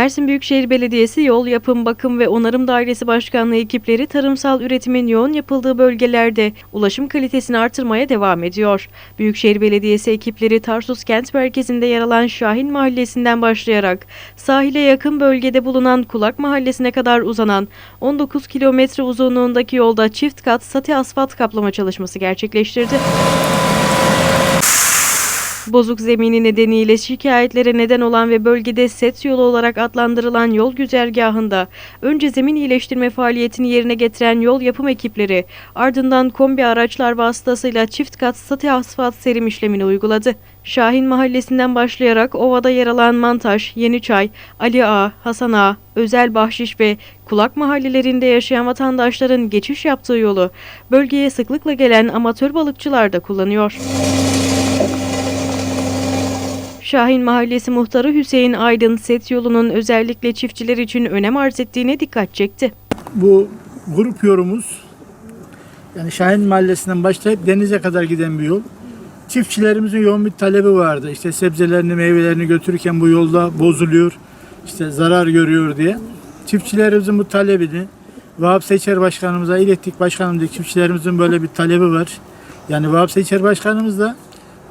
Mersin Büyükşehir Belediyesi Yol Yapım, Bakım ve Onarım Dairesi Başkanlığı ekipleri tarımsal üretimin yoğun yapıldığı bölgelerde ulaşım kalitesini artırmaya devam ediyor. Büyükşehir Belediyesi ekipleri Tarsus kent merkezinde yer alan Şahin Mahallesi'nden başlayarak sahile yakın bölgede bulunan Kulak Mahallesi'ne kadar uzanan 19 kilometre uzunluğundaki yolda çift kat sati asfalt kaplama çalışması gerçekleştirdi. Bozuk zemini nedeniyle şikayetlere neden olan ve bölgede set yolu olarak adlandırılan yol güzergahında önce zemin iyileştirme faaliyetini yerine getiren yol yapım ekipleri ardından kombi araçlar vasıtasıyla çift kat sati asfalt serim işlemini uyguladı. Şahin Mahallesi'nden başlayarak ovada yer alan Mantaş, Yeniçay, Ali Ağa, Hasan Ağa, Özel Bahşiş ve Kulak mahallelerinde yaşayan vatandaşların geçiş yaptığı yolu bölgeye sıklıkla gelen amatör balıkçılar da kullanıyor. Şahin Mahallesi Muhtarı Hüseyin Aydın set yolunun özellikle çiftçiler için önem arz ettiğine dikkat çekti. Bu grup yolumuz yani Şahin Mahallesi'nden başlayıp denize kadar giden bir yol. Çiftçilerimizin yoğun bir talebi vardı. İşte sebzelerini, meyvelerini götürürken bu yolda bozuluyor, işte zarar görüyor diye. Çiftçilerimizin bu talebini Vahap Seçer Başkanımıza ilettik. Başkanım diye çiftçilerimizin böyle bir talebi var. Yani Vahap Seçer Başkanımız da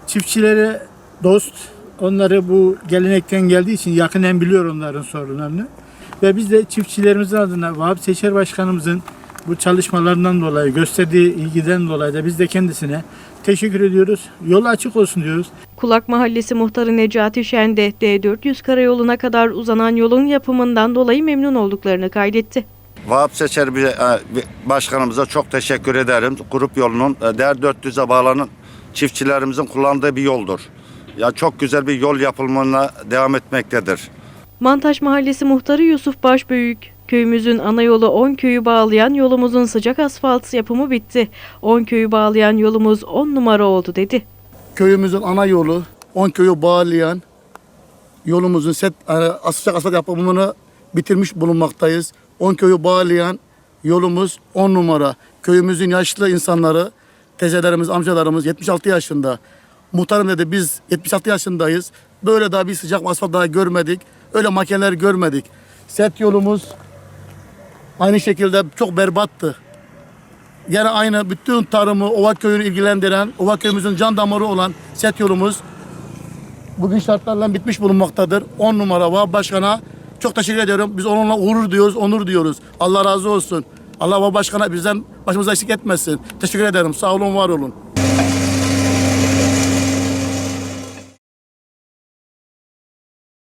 çiftçilere dost, onları bu gelenekten geldiği için yakinen biliyor onların sorunlarını. Ve biz de çiftçilerimizin adına Vahap Seçer Başkanımızın bu çalışmalarından dolayı, gösterdiği ilgiden dolayı da biz de kendisine teşekkür ediyoruz. Yol açık olsun diyoruz. Kulak Mahallesi Muhtarı Necati Şen de D400 karayoluna kadar uzanan yolun yapımından dolayı memnun olduklarını kaydetti. Vahap Seçer e, başkanımıza çok teşekkür ederim. Grup yolunun e, değer 400'e bağlanan çiftçilerimizin kullandığı bir yoldur. Ya çok güzel bir yol yapılımına devam etmektedir. Mantaş Mahallesi Muhtarı Yusuf Başbüyük, köyümüzün ana yolu 10 köyü bağlayan yolumuzun sıcak asfalt yapımı bitti. 10 köyü bağlayan yolumuz 10 numara oldu dedi. köyümüzün ana yolu, 10 köyü bağlayan yolumuzun set e, sıcak asfalt yapımını bitirmiş bulunmaktayız. 10 köyü bağlayan yolumuz 10 numara. Köyümüzün yaşlı insanları, teyzelerimiz, amcalarımız 76 yaşında. Muhtarım dedi biz 76 yaşındayız. Böyle daha bir sıcak asfalt daha görmedik. Öyle makineler görmedik. Set yolumuz aynı şekilde çok berbattı. Yine aynı bütün tarımı Ova köyünü ilgilendiren, Ova köyümüzün can damarı olan set yolumuz bugün şartlarla bitmiş bulunmaktadır. 10 numara Vahap Başkan'a çok teşekkür ediyorum. Biz onunla gurur diyoruz, onur diyoruz. Allah razı olsun. Allah Vahap Başkan'a bizden başımıza eksik etmesin. Teşekkür ederim. Sağ olun, var olun.